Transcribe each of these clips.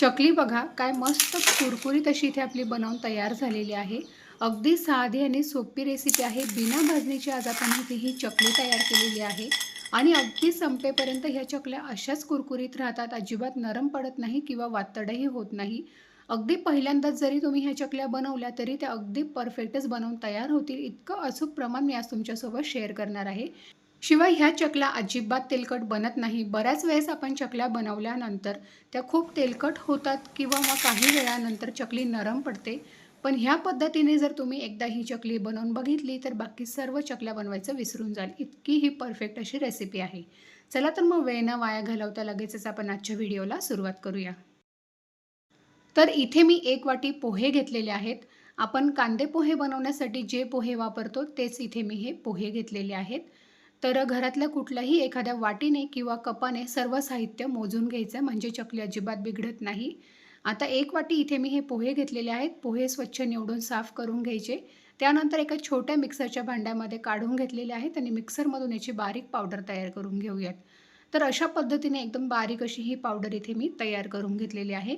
चकली बघा काय मस्त कुरकुरीत अशी इथे आपली बनवून तयार झालेली आहे. अगदी साधी आणि सोपी रेसिपी आहे. बिना भाजणीची आज आपण इथे ही चकली तयार केलेली आहे. आणि अगदी संपेपर्यंत ह्या चकल्या अशाच कुरकुरीत राहतात. अजिबात नरम पडत नाही किंवा वातडही होत नाही. अगदी पहिल्यांदाच जरी तुम्ही ह्या चकल्या बनवल्या तरी त्या अगदी परफेक्टच बनवून तयार होतील. इतकं अचूक प्रमाण मी आज तुमच्यासोबत शेअर करणार आहे. शिवाय ह्या चकल्या अजिबात तेलकट बनत नाही. बऱ्याच वेळेस आपण चकल्या बनवल्यानंतर त्या खूप तेलकट होतात किंवा मग काही वेळानंतर चकली नरम पडते. पण ह्या पद्धतीने जर तुम्ही एकदा ही चकली बनवून बघितली तर बाकी सर्व चकल्या बनवायचं विसरून जाल. इतकी ही परफेक्ट अशी रेसिपी आहे. चला तर मग वेळ न वाया घालवता लगेचच आपण आजच्या व्हिडिओला सुरुवात करूया. तर इथे मी एक वाटी पोहे घेतलेले आहेत. आपण कांदे पोहे बनवण्यासाठी जे पोहे वापरतो तेच इथे मी हे पोहे घेतलेले आहेत. तर घरातल्या कुठल्याही एखाद्या वाटीने किंवा कपाने सर्व साहित्य मोजून घ्यायचं म्हणजे चकली अजिबात बिघडत नाही. आता एक वाटी इथे मी हे पोहे घेतलेले आहेत. पोहे स्वच्छ निवडून साफ करून घ्यायचे. त्यानंतर एका छोट्या मिक्सरच्या भांड्यामध्ये काढून घेतलेले आहेत आणि मिक्सरमधून याची बारीक पावडर तयार करून घेऊयात. तर अशा पद्धतीने एकदम बारीक अशी ही पावडर इथे मी तयार करून घेतलेली आहे.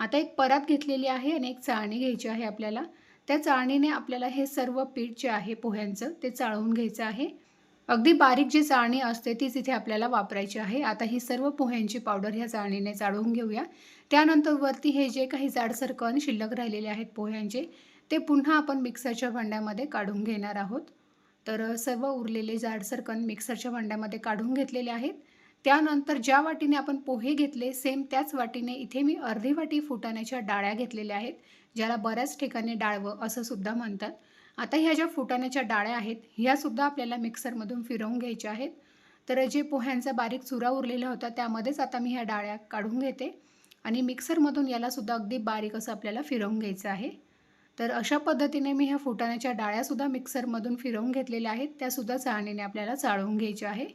आता एक परात घेतलेली आहे आणि एक चाळणी घ्यायची आहे आपल्याला. त्या चाळणीने आपल्याला हे सर्व पीठ जे आहे पोह्यांचं ते चाळवून घ्यायचं आहे. अगदी बारीक जी चाळणी असते तीच इथे आपल्याला वापरायची आहे. आता ही सर्व पोह्यांची पावडर ह्या चाळणीने चाळवून घेऊया. त्यानंतर वरती हे जे काही जाडसर कण शिल्लक राहिलेले आहेत पोह्यांचे ते पुन्हा आपण मिक्सरच्या भांड्यामध्ये काढून घेणार आहोत. तर सर्व उरलेले जाडसर कण मिक्सरच्या भांड्यामध्ये काढून घेतलेले आहेत. त्यानंतर ज्या वाटीने आपण पोहे घेतले सेम त्याच वाटीने इथे मी अर्धी वाटी फुटाण्याच्या डाळ्या घेतलेल्या आहेत ज्याला बऱ्याच ठिकाणी डाळवं असं सुद्धा म्हणतात. आता ह्या ज्या फुटाण्याच्या डाळ्या आहेत ह्यासुद्धा आपल्याला मिक्सरमधून फिरवून घ्यायच्या आहेत. तर जे पोह्यांचा बारीक चुरा उरलेला होता त्यामध्येच आता मी ह्या डाळ्या काढून घेते आणि मिक्सरमधून यालासुद्धा अगदी बारीक असं आपल्याला फिरवून घ्यायचं आहे. तर अशा पद्धतीने मी ह्या फुटाण्याच्या डाळ्यासुद्धा मिक्सरमधून फिरवून घेतलेल्या आहेत त्यासुद्धा चाळणीने आपल्याला चाळवून घ्यायच्या आहे.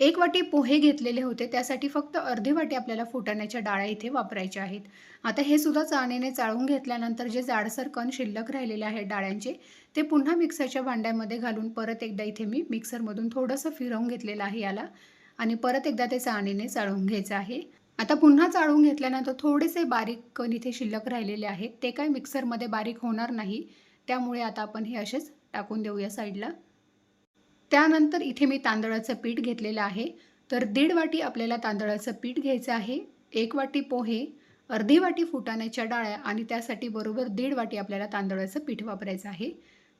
एक वाटी पोहे घेतलेले होते. त्यासाठी फक्त अर्धी वाटी आपल्याला फुटाण्याच्या डाळ्या इथे वापरायच्या आहेत. आता हे सुद्धा चाळणीने चाळून घेतल्यानंतर जे जाडसर कण शिल्लक राहिलेले आहेत डाळ्यांचे ते पुन्हा मिक्सरच्या भांड्यामध्ये घालून परत एकदा इथे मी मिक्सरमधून थोडंसं फिरवून घेतलेलं आहे याला आणि परत एकदा ते चाळणीने चाळून घ्यायचं आहे. आता पुन्हा चाळून घेतल्यानंतर थोडेसे बारीक कण इथे शिल्लक राहिलेले आहेत. ते काय मिक्सरमध्ये बारीक होणार नाही. त्यामुळे आता आपण हे असेच टाकून देऊया साईडला. त्यानंतर इथे मी तांदळाचं पीठ घेतलेलं आहे. तर दीड वाटी आपल्याला तांदळाचं पीठ घ्यायचं आहे. एक वाटी पोहे अर्धी वाटी फुटाण्याच्या डाळ्या आणि त्यासाठी बरोबर दीड वाटी आपल्याला तांदळाचं पीठ वापरायचं आहे.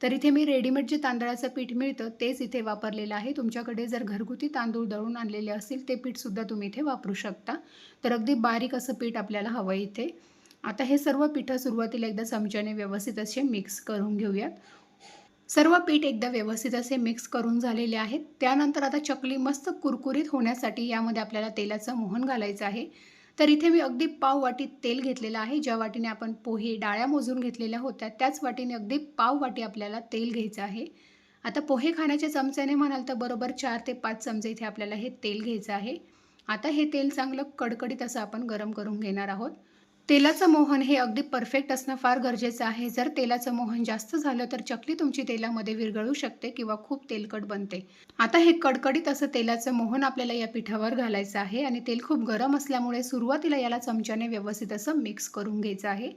तर इथे मी रेडीमेड जे तांदळाचं पीठ मिळतं तेच इथे वापरलेलं आहे. तुमच्याकडे जर घरगुती तांदूळ दळून आणलेले असतील ते पीठसुद्धा तुम्ही इथे वापरू शकता. तर अगदी बारीक असं पीठ आपल्याला हवं इथे. आता हे सर्व पिठं सुरुवातीला एकदा चमच्याने व्यवस्थित असे मिक्स करून घेऊयात. सर्व पीठ एकदा व्यवस्थित असे मिक्स करून झालेले आहेत. त्यानंतर आता चकली मस्त कुरकुरीत होण्यासाठी यामध्ये आपल्याला तेलाचं मोहन घालायचं आहे. तर इथे मी अगदी पाव वाटी तेल घेतलेलं आहे. ज्या वाटीने आपण पोहे डाळ्या मोजून घेतलेल्या होत्या त्याच वाटीने अगदी पाव वाटी आपल्याला तेल घ्यायचं आहे. आता पोहे खाण्याच्या चमच्याने म्हणाल तर बरोबर चार ते पाच चमचे इथे आपल्याला हे तेल घ्यायचं आहे. आता हे तेल चांगलं कडकडीत असं आपण गरम करून घेणार आहोत. तेलाचं मोहन हे अगदी परफेक्ट असणं फार गरजेचं आहे. जर तेलाचं मोहन जास्त झालं तर चकली तुमची तेलामध्ये विरघळू शकते किंवा खूप तेलकट बनते. आता हे कडकडीत असं तेलाचं मोहन आपल्याला या पिठावर घालायचं आहे आणि तेल खूप गरम असल्यामुळे सुरुवातीला याला चमच्याने व्यवस्थित असं मिक्स करून घ्यायचं आहे.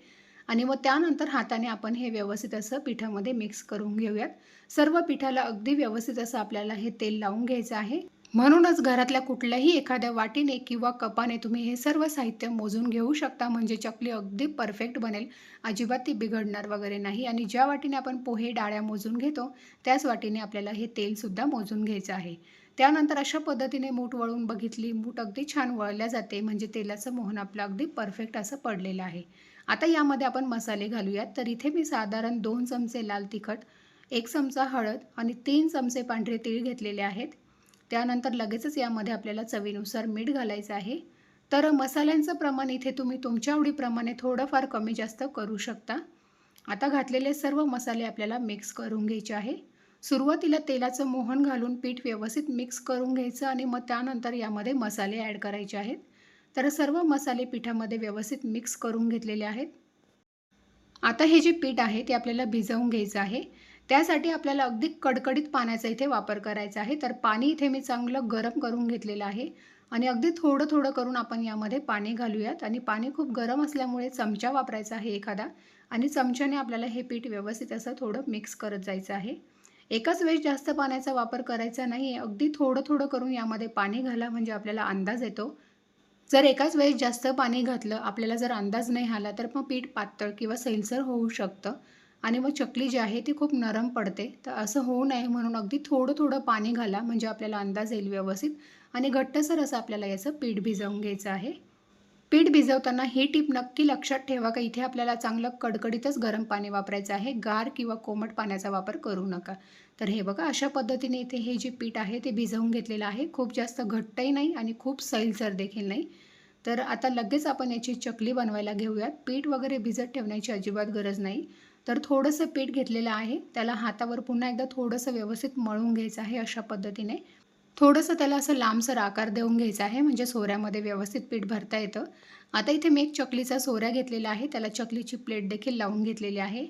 आणि मग त्यानंतर हाताने आपण हे व्यवस्थित असं पिठामध्ये मिक्स करून घेऊयात. सर्व पिठाला अगदी व्यवस्थित असं आपल्याला हे तेल लावून घ्यायचं आहे. म्हणूनच घरातल्या कुठल्याही एखाद्या वाटीने किंवा कपाने तुम्ही हे सर्व साहित्य मोजून घेऊ शकता म्हणजे चकली अगदी परफेक्ट बनेल. अजिबात ती बिघडणार वगैरे नाही. आणि ज्या वाटीने आपण पोहे डाळ्या मोजून घेतो त्याच वाटीने आपल्याला हे तेलसुद्धा मोजून घ्यायचं आहे. त्यानंतर अशा पद्धतीने मूठ वळून बघितली मूठ अगदी छान वळल्या जाते म्हणजे तेलाचं मोहन आपलं अगदी परफेक्ट असं पडलेलं आहे. आता यामध्ये आपण मसाले घालूयात. तर इथे मी साधारण दोन चमचे लाल तिखट एक चमचा हळद आणि तीन चमचे पांढरे तीळ घेतलेले आहेत. त्यानंतर लगेचच यामध्ये आपल्याला चवीनुसार मीठ घालायचं आहे. तर मसाल्यांचं प्रमाण इथे तुम्ही तुमच्या आवडीप्रमाणे थोडंफार कमी जास्त करू शकता. आता घातलेले सर्व मसाले आपल्याला मिक्स करून घ्यायचे आहे. सुरुवातीला तेलाचं मोहन घालून पीठ व्यवस्थित मिक्स करून घ्यायचं आणि मग त्यानंतर यामध्ये मसाले ॲड करायचे आहेत. तर सर्व मसाले पिठामध्ये व्यवस्थित मिक्स करून घेतलेले आहेत. आता हे जे पीठ आहे ते आपल्याला भिजवून घ्यायचं आहे. त्यासाठी आपल्याला अगदी कडकडीत पाण्याचा इथे वापर करायचा आहे. तर पाणी इथे मी चांगलं गरम करून घेतलेलं आहे. आणि अगदी थोडं थोडं करून आपण यामध्ये पाणी घालूयात. आणि पाणी खूप गरम असल्यामुळे चमचा वापरायचा आहे एखादा. आणि चमच्याने आपल्याला हे पीठ व्यवस्थित असं थोडं मिक्स करत जायचं आहे. एकाच वेळेस जास्त पाण्याचा वापर करायचा नाही आहे अगदी थोडं थोडं करून यामध्ये पाणी घाला म्हणजे आपल्याला अंदाज येतो. जर एकाच वेळेस जास्त पाणी घातलं आपल्याला जर अंदाज नाही आला तर मग पीठ पातळ किंवा सैलसर होऊ शकतं. आणि मग चकली जी आहे ती खूप नरम पडते. तर असं होऊ नये म्हणून अगदी थोडं थोडं पाणी घाला म्हणजे आपल्याला अंदाज येईल व्यवस्थित. आणि घट्टसर असं आपल्याला याचं पीठ भिजवून घ्यायचं आहे. पीठ भिजवताना ही टीप नक्की लक्षात ठेवा का इथे आपल्याला चांगलं कडकडीतच गरम पाणी वापरायचं आहे. गार किंवा कोमट पाण्याचा वापर करू नका. तर हे बघा अशा पद्धतीने इथे हे जे पीठ आहे ते भिजवून घेतलेलं आहे. खूप जास्त घट्टही नाही आणि खूप सैलसर देखील नाही. तर आता लगेच आपण याची चकली बनवायला घेऊयात. पीठ वगैरे भिजत ठेवण्याची अजिबात गरज नाही. तर थोडंसं पीठ घेतलेलं आहे. त्याला हातावर पुन्हा एकदा थोडंसं व्यवस्थित मळून घ्यायचं आहे अशा पद्धतीने. थोडंसं त्याला असं लांबसर आकार देऊन घ्यायचा आहे म्हणजे सोऱ्यामध्ये व्यवस्थित पीठ भरता येतं. आता इथे मी एक चकलीचा सोऱ्या घेतलेला आहे. त्याला चकलीची प्लेट देखील लावून घेतलेली आहे.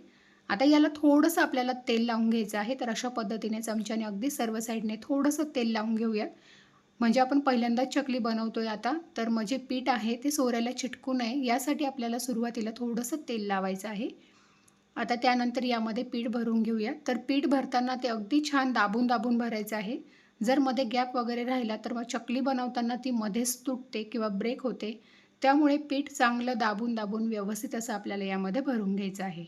आता याला थोडंसं आपल्याला तेल लावून घ्यायचं आहे. तर अशा पद्धतीने चमच्याने अगदी सर्व साईडने थोडंसं तेल लावून घेऊयात. म्हणजे आपण पहिल्यांदाच चकली बनवतो आहे आता तर म्हणजे पीठ आहे ते सोऱ्याला चिटकू नये यासाठी आपल्याला सुरुवातीला थोडंसं तेल लावायचं आहे. आता त्यानंतर यामध्ये पीठ भरून घेऊया. तर पीठ भरताना ते अगदी छान दाबून दाबून भरायचं आहे. जर मध्ये गॅप वगैरे राहिला तर मग चकली बनवताना ती मध्येच तुटते किंवा ब्रेक होते. त्यामुळे पीठ चांगलं दाबून दाबून व्यवस्थित असं आपल्याला यामध्ये भरून घ्यायचं आहे.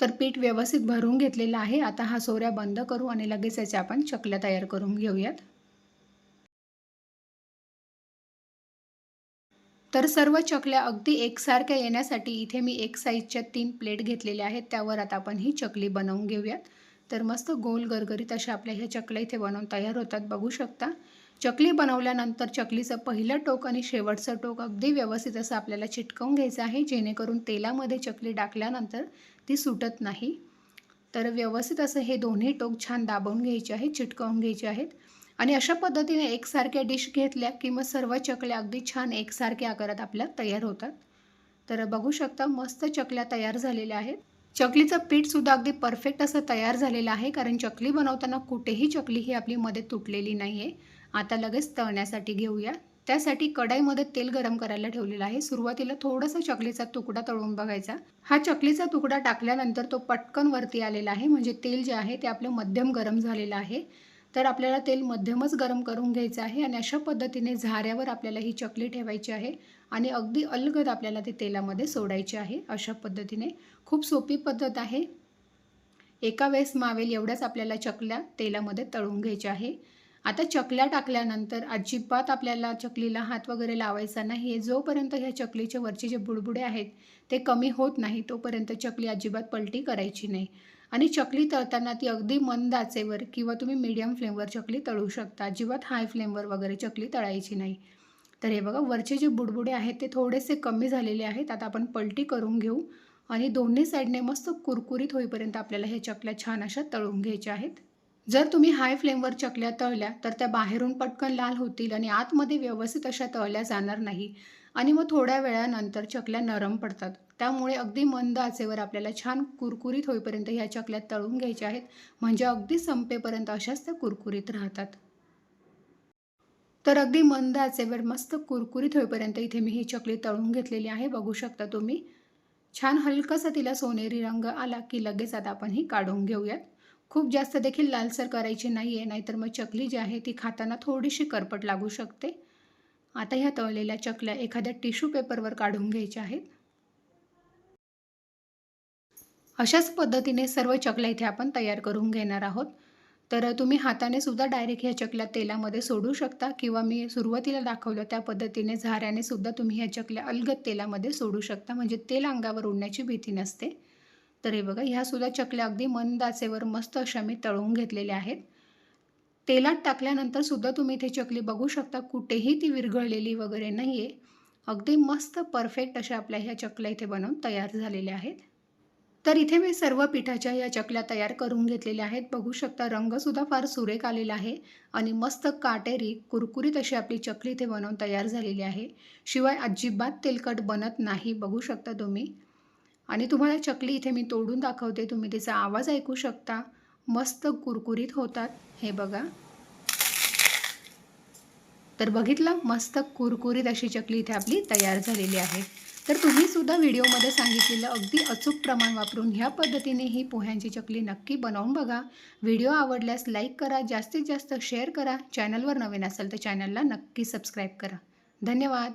तर पीठ व्यवस्थित भरून घेतलेलं आहे. आता हा सोऱ्या बंद करू आणि लगेच याच्या आपण चकल्या तयार करून घेऊयात. तर सर्व चकल्या अगदी एकसारख्या येण्यासाठी इथे मी एक साईजच्या तीन प्लेट घेतलेल्या आहेत. त्यावर आता आपण ही चकली बनवून घेऊयात. तर मस्त गोल गरगरीत अशा आपल्या ह्या चकल्या इथे बनवून तयार होतात. बघू शकता. चकली बनवल्यानंतर चकलीचं पहिलं टोक आणि शेवटचं टोक अगदी व्यवस्थित असं आपल्याला चिटकवून घ्यायचं आहे. जेणेकरून तेलामध्ये चकली टाकल्यानंतर ती सुटत नाही. तर व्यवस्थित असं हे दोन्ही टोक छान दाबवून घ्यायचे आहेत चिटकवून घ्यायचे आहेत. आणि अशा पद्धतीने एकसारख्या डिश घेतल्या की मग सर्व चकल्या अगदी छान एकसारख्या आकारात आपल्या तयार होतात. तर बघू शकता मस्त चकल्या तयार झालेल्या आहेत. चकलीचं पीठसुद्धा अगदी परफेक्ट असं तयार झालेलं आहे कारण चकली बनवताना कुठेही चकली ही आपली मध्ये तुटलेली नाही आहे आता लगेच तळण्यासाठी घेऊया. त्यासाठी कढाईमध्ये तेल गरम करायला ठेवलेलं आहे. सुरुवातीला थोडासा चकलीचा तुकडा तळून बघायचा. हा चकलीचा तुकडा टाकल्यानंतर तो पटकन वरती आलेला आहे. म्हणजे तेल जे आहे ते आपलं मध्यम गरम झालेलं आहे. तर आपल्याला तेल मध्यमच गरम करून घ्यायचं आहे आणि अशा पद्धतीने झाऱ्यावर आपल्याला ही चकली ठेवायची आहे आणि अगदी अलगद आपल्याला ते तेलामध्ये सोडायची आहे. अशा पद्धतीने खूप सोपी पद्धत आहे. एका वेळेस मावेल एवढ्याच आपल्याला चकल्या तेलामध्ये तळून घ्यायच्या आहे. आता चकल्या टाकल्यानंतर अजिबात आपल्याला चकलीला हात वगैरे लावायचा नाही. आहे जोपर्यंत ह्या चकलीचे वरचे जे बुडबुडे आहेत ते कमी होत नाही तोपर्यंत चकली अजिबात पलटी करायची नाही. आणि चकली तळताना ती अगदी मंद आचेवर किंवा तुम्ही मीडियम फ्लेमवर चकली तळू शकता. अजिबात हाय फ्लेमवर वगैरे चकली तळायची नाही. तर हे बघा वरचे जे बुडबुडे आहेत ते थोडेसे कमी झालेले आहेत. आता आपण पलटी करून घेऊ. आणि दोन्ही साईडने मस्त कुरकुरीत होईपर्यंत आपल्याला हे चकल्या छान अशा तळून घ्यायच्या आहेत. जर तुम्ही हाय फ्लेमवर चकल्या तळल्या तर त्या बाहेरून पटकन लाल होतील आणि आतमध्ये व्यवस्थित अशा तळल्या जाणार नाही. आणि मग थोड्या वेळानंतर चकल्या नरम पडतात. त्यामुळे अगदी मंद आचेवर आपल्याला छान कुरकुरीत होईपर्यंत ह्या चकल्या तळून घ्यायच्या आहेत. म्हणजे अगदी संपेपर्यंत अशाच त्या कुरकुरीत राहतात. तर अगदी मंद आचेवर मस्त कुरकुरीत होईपर्यंत इथे मी ही चकली तळून घेतलेली आहे. बघू शकता तुम्ही. छान हलकासा तिला सोनेरी रंग आला की लगेच आता आपण ही काढून घेऊयात. खूप जास्त देखील लालसर करायची नाही आहे नाहीतर मग चकली जी आहे ती खाताना थोडीशी करपट लागू शकते. आता ह्या तळलेल्या चकल्या एखाद्या टिश्यू पेपरवर काढून घ्यायच्या आहेत. अशाच पद्धतीने सर्व चकल्या इथे आपण तयार करून घेणार आहोत. तर तुम्ही हाताने सुद्धा डायरेक्ट ह्या चकल्या तेलामध्ये सोडू शकता किंवा मी सुरुवातीला दाखवलं त्या पद्धतीने झाऱ्याने सुद्धा तुम्ही ह्या चकल्या अलगद तेलामध्ये सोडू शकता. म्हणजे तेल अंगावर उडण्याची भीती नसते. तर हे बघा ह्यासुद्धा चकल्या अगदी मंद आचेवर मस्त अशा मी तळून घेतलेल्या आहेत. तेलात टाकल्यानंतर सुद्धा तुम्ही इथे चकली बघू शकता कुठेही ती विरघळलेली वगैरे नाही आहे अगदी मस्त परफेक्ट अशा आपल्या ह्या चकल्या इथे बनवून तयार झालेल्या आहेत. तर इथे मी सर्व पिठाच्या या चकल्या तयार करून घेतलेल्या आहेत. बघू शकता रंगसुद्धा फार सुरेख आलेला आहे आणि मस्त काटेरी कुरकुरीत अशी आपली चकली इथे बनवून तयार झालेली आहे. शिवाय अजिबात तेलकट बनत नाही बघू शकता तुम्ही. आणि तुम्हाला चकली इथे मी तोडून दाखवते. तुम्ही तिचा आवाज ऐकू शकता. मस्त कुरकुरीत होतात. हे बघा. तर बघितलं? मस्त कुरकुरीत अशी चकली इथे आपली तयार झालेली आहे. तर तुम्ही सुद्धा व्हिडिओमध्ये सांगितलेलं अगदी अचूक प्रमाण वापरून ह्या पद्धतीने ही पोह्यांची चकली नक्की बनवून बघा. व्हिडिओ आवडल्यास लाईक करा जास्तीत जास्त शेअर करा. चॅनलवर नवीन असेल तर चॅनलला नक्की सबस्क्राईब करा. धन्यवाद.